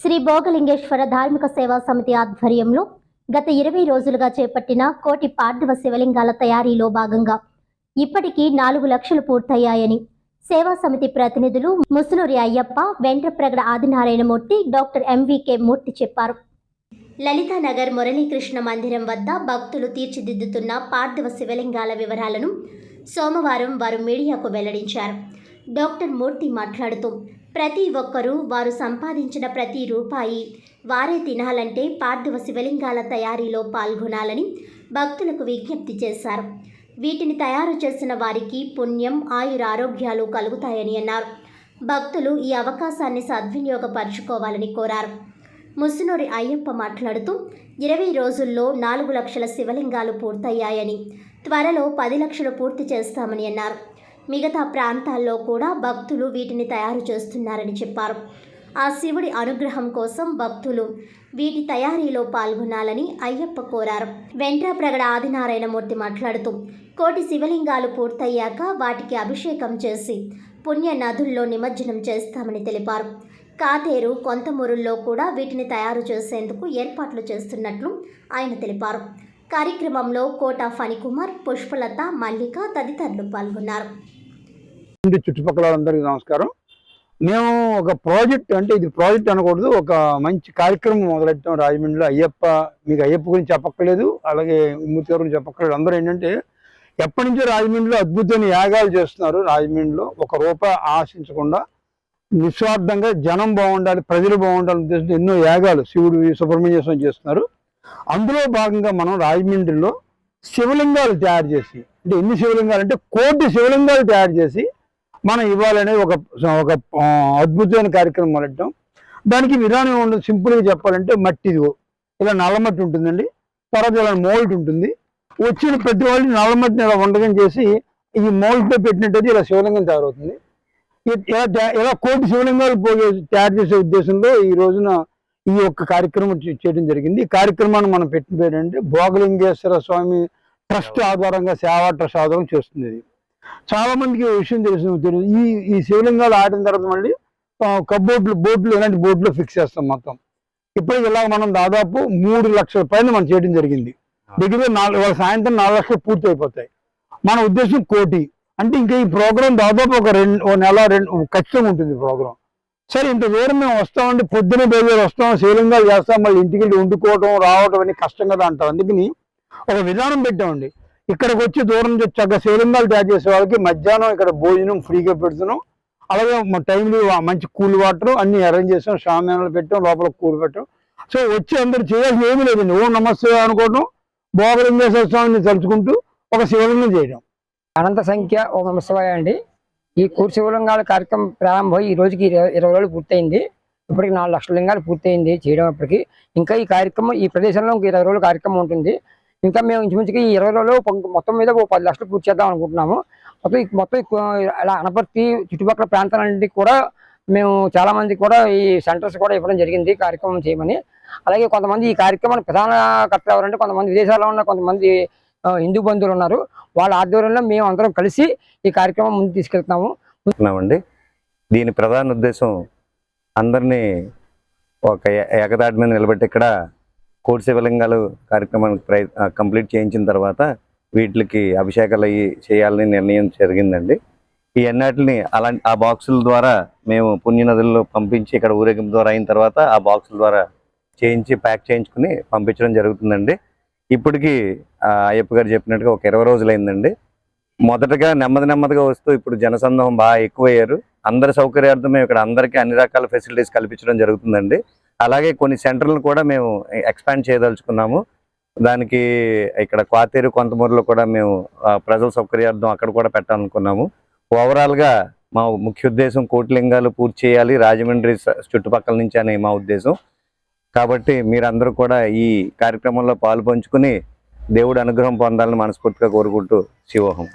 శ్రీ భోగలింగేశ్వర ధార్మిక సేవా సమితి ఆధ్వర్యంలో గత ఇరవై రోజులుగా చేపట్టిన కోటి పార్థివ శివలింగాల తయారీలో భాగంగా ఇప్పటికీ నాలుగు లక్షలు పూర్తయ్యాయని సేవా సమితి ప్రతినిధులు ముసునూరి అయ్యప్ప వెంట్రప్రగడ ఆదినారాయణమూర్తి డాక్టర్ ఎంవికే మూర్తి చెప్పారు. లలితానగర్ మురళీకృష్ణ మందిరం వద్ద భక్తులు తీర్చిదిద్దుతున్న పార్థివ శివలింగాల వివరాలను సోమవారం వారు మీడియాకు వెల్లడించారు. డాక్టర్ మూర్తి మాట్లాడుతూ ప్రతి ఒక్కరూ వారు సంపాదించిన ప్రతి రూపాయి వారే తినాలంటే పార్థివ శివలింగాల తయారీలో పాల్గొనాలని భక్తులకు విజ్ఞప్తి చేశారు. వీటిని తయారు చేసిన వారికి పుణ్యం ఆయురారోగ్యాలు కలుగుతాయని అన్నారు. భక్తులు ఈ అవకాశాన్ని సద్వినియోగపరుచుకోవాలని కోరారు. ముసునూరి అయ్యప్ప మాట్లాడుతూ ఇరవై రోజుల్లో నాలుగు లక్షల శివలింగాలు పూర్తయ్యాయని త్వరలో పది లక్షలు పూర్తి చేస్తామని అన్నారు. మిగతా ప్రాంతాల్లో కూడా భక్తులు వీటిని తయారు చేస్తున్నారని చెప్పారు. ఆ శివుడి అనుగ్రహం కోసం భక్తులు వీటి తయారీలో పాల్గొనాలని అయ్యప్ప కోరారు. వెంట్రాప్రగడ ఆదినారాయణమూర్తి మాట్లాడుతూ కోటి శివలింగాలు పూర్తయ్యాక వాటికి అభిషేకం చేసి పుణ్య నదుల్లో నిమజ్జనం చేస్తామని తెలిపారు. కాతేరు కొంతమూరుల్లో కూడా వీటిని తయారు చేసేందుకు ఏర్పాట్లు చేస్తున్నట్లు ఆయన తెలిపారు. కార్యక్రమంలో కోట ఫణికుమార్ పుష్పలత మల్లిక తదితరులు పాల్గొన్నారు. ఇంటి చుట్టుపక్కల అందరికీ నమస్కారం. మేము ఒక ప్రాజెక్ట్ అంటే ఇది ప్రాజెక్ట్ అనకూడదు. ఒక మంచి కార్యక్రమం మొదలెట్టాం. రాజమండ్రిలో అయ్యప్ప మీకు అయ్యప్ప గురించి చెప్పక్కర్లేదు. అలాగే మూర్తి గారి గురించి చెప్పక్కర్లేదు. అందరూ ఏంటంటే ఎప్పటి నుంచో రాజమండ్రిలో అద్భుతమైన యాగాలు చేస్తున్నారు. రాజమండ్రిలో ఒక రూపాయి ఆశించకుండా నిస్వార్థంగా జనం బాగుండాలి ప్రజలు బాగుండాలి ఉద్దేశంతో ఎన్నో యాగాలు శివుడు సుబ్రహ్మణ్య స్వామి చేస్తున్నారు. అందులో భాగంగా మనం రాజమండ్రిలో శివలింగాలు తయారు చేసి అంటే ఎన్ని శివలింగాలు అంటే కోటి శివలింగాలు తయారు చేసి మనం ఇవ్వాలనే ఒక ఒక అద్భుతమైన కార్యక్రమం మొదలెట్టాం దానికి విధానం ఉండదు సింపుల్గా చెప్పాలంటే మట్టిది ఇలా నల్లమట్టి ఉంటుందండి. తర్వాత ఇలా మోల్ట్ ఉంటుంది. వచ్చిన ప్రతి వాళ్ళు నల్లమట్టిని ఇలా వండకం చేసి ఈ మోల్ట్లో పెట్టినట్టయితే ఇలా శివలింగం తయారవుతుంది. ఇలా ఇలా కోటి శివలింగాలు పోయే తయారు చేసే ఉద్దేశంలో ఈ రోజున ఈ యొక్క కార్యక్రమం చేయడం జరిగింది. ఈ కార్యక్రమాన్ని మనం పెట్టిన పేరు అంటే భోగలింగేశ్వర స్వామి ట్రస్ట్ ఆధారంగా సేవా ట్రస్ట్ ఆధారం చేస్తుంది ఇది చాలా మందికి ఈ విషయం తెలుసు తెలియదు. ఈ ఈ శివలింగాలు ఆడిన తర్వాత మళ్ళీ కబోర్డ్లు బోట్లు ఇలాంటి బోట్లు ఫిక్స్ చేస్తాం మొత్తం. ఇప్పటికి ఇలా మనం దాదాపు మూడు లక్షల పైన మనం చేయడం జరిగింది. దగ్గర నాలుగు వాళ్ళ సాయంత్రం నాలుగు లక్షలు పూర్తి అయిపోతాయి మన ఉద్దేశం కోటి. అంటే ఇంకా ఈ ప్రోగ్రామ్ దాదాపు ఒక రెండు ఓ నెల రెండు ఖచ్చితంగా ఉంటుంది ప్రోగ్రామ్ సరే ఇంత దూరం మేము వస్తామంటే పొద్దున బయలుదేరి వస్తాం శివలింగాలు చేస్తాం మళ్ళీ ఇంటికి వెళ్ళి వండుకోవటం రావటం అన్ని కష్టం కదా అంటారు. అందుకని ఒక విధానం పెట్టామండి. ఇక్కడికి వచ్చి దూరం నుంచి చక్కగా శివలింగాలు తయారు చేసే వాళ్ళకి మధ్యాహ్నం ఇక్కడ భోజనం ఫ్రీగా పెడుతున్నాం. అలాగే మా టైంలో మంచి కూల్ వాటర్ అన్ని అరేంజ్ చేసాం షామ్యానాలు పెట్టాం లోపల కూల్ పెట్టాం. సో వచ్చి అందరు చేయాల్సి ఏమీ లేదండి. ఓ నమస్తే అనుకోవడం భోగలింగేశ్వర స్వామిని తలుచుకుంటూ ఒక శివలింగం చేయడం. అనంత సంఖ్య ఓ నమశివాయ అండి. ఈ కూర్ శివలింగాల కార్యక్రమం ప్రారంభమై ఈ రోజుకి ఇరవై ఇరవై రోజులు పూర్తయింది. ఇప్పటికి నాలుగు లక్షల లింగాలు పూర్తయింది చేయడం అప్పటికి. ఇంకా ఈ కార్యక్రమం ఈ ప్రదేశంలో ఇంక ఇరవై రోజుల కార్యక్రమం ఉంటుంది. ఇంకా మేము ఇంచుమించుగా ఈ ఇరవై రోజులు మొత్తం మీద ఓ పది లక్షలు పూర్తి చేద్దాం అనుకుంటున్నాము. మొత్తం మొత్తం ఇలా అలా అనపర్తి చుట్టుపక్కల ప్రాంతాలన్నింటికి కూడా మేము చాలా మంది కూడా ఈ సెంటర్స్ కూడా ఇవ్వడం జరిగింది కార్యక్రమం చేయమని. అలాగే కొంతమంది ఈ కార్యక్రమాన్ని ప్రధాన కర్తలు ఎవరంటే కొంతమంది విదేశాల్లో ఉన్న కొంతమంది హిందూ బంధువులు ఉన్నారు. వాళ్ళ ఆధ్వర్యంలో మేము అందరం కలిసి ఈ కార్యక్రమం ముందు తీసుకెళ్తున్నాము. దీని ప్రధాన ఉద్దేశం అందరినీ ఒక ఏకదాటి మీద నిలబెట్టి ఇక్కడ కోటి శివలింగాలు కార్యక్రమాన్ని ప్రయ కంప్లీట్ చేయించిన తర్వాత వీటికి అభిషేకాలు అయ్యి చేయాలని నిర్ణయం జరిగిందండి. ఈ అన్నిటిని అలా ఆ బాక్సుల ద్వారా మేము పుణ్యనదుల్లో పంపించి ఇక్కడ ఊరేగింపు ద్వారా అయిన తర్వాత ఆ బాక్సుల ద్వారా చేయించి ప్యాక్ చేయించుకుని పంపించడం జరుగుతుందండి. ఇప్పటికీ అయ్యప్ప గారు చెప్పినట్టుగా ఒక ఇరవై రోజులైందండి. మొదటగా నెమ్మది నెమ్మదిగా వస్తూ ఇప్పుడు జనసందోహం బాగా ఎక్కువయ్యారు. అందరి సౌకర్యార్థం మేము ఇక్కడ అందరికీ అన్ని రకాల ఫెసిలిటీస్ కల్పించడం జరుగుతుందండి. అలాగే కొన్ని సెంటర్లను కూడా మేము ఎక్స్పాండ్ చేయదలుచుకున్నాము. దానికి ఇక్కడ క్వాతేరు కొంతమూరులో కూడా మేము ప్రజల సౌకర్యార్థం అక్కడ కూడా పెట్టాలనుకున్నాము. ఓవరాల్గా మా ముఖ్య ఉద్దేశం కోటిలింగాలు పూర్తి చేయాలి. రాజమండ్రి చుట్టుపక్కల నుంచి అనే మా ఉద్దేశం. కాబట్టి మీరందరూ కూడా ఈ కార్యక్రమంలో పాలు పంచుకుని దేవుడు అనుగ్రహం పొందాలని మనస్ఫూర్తిగా కోరుకుంటూ శివోహం.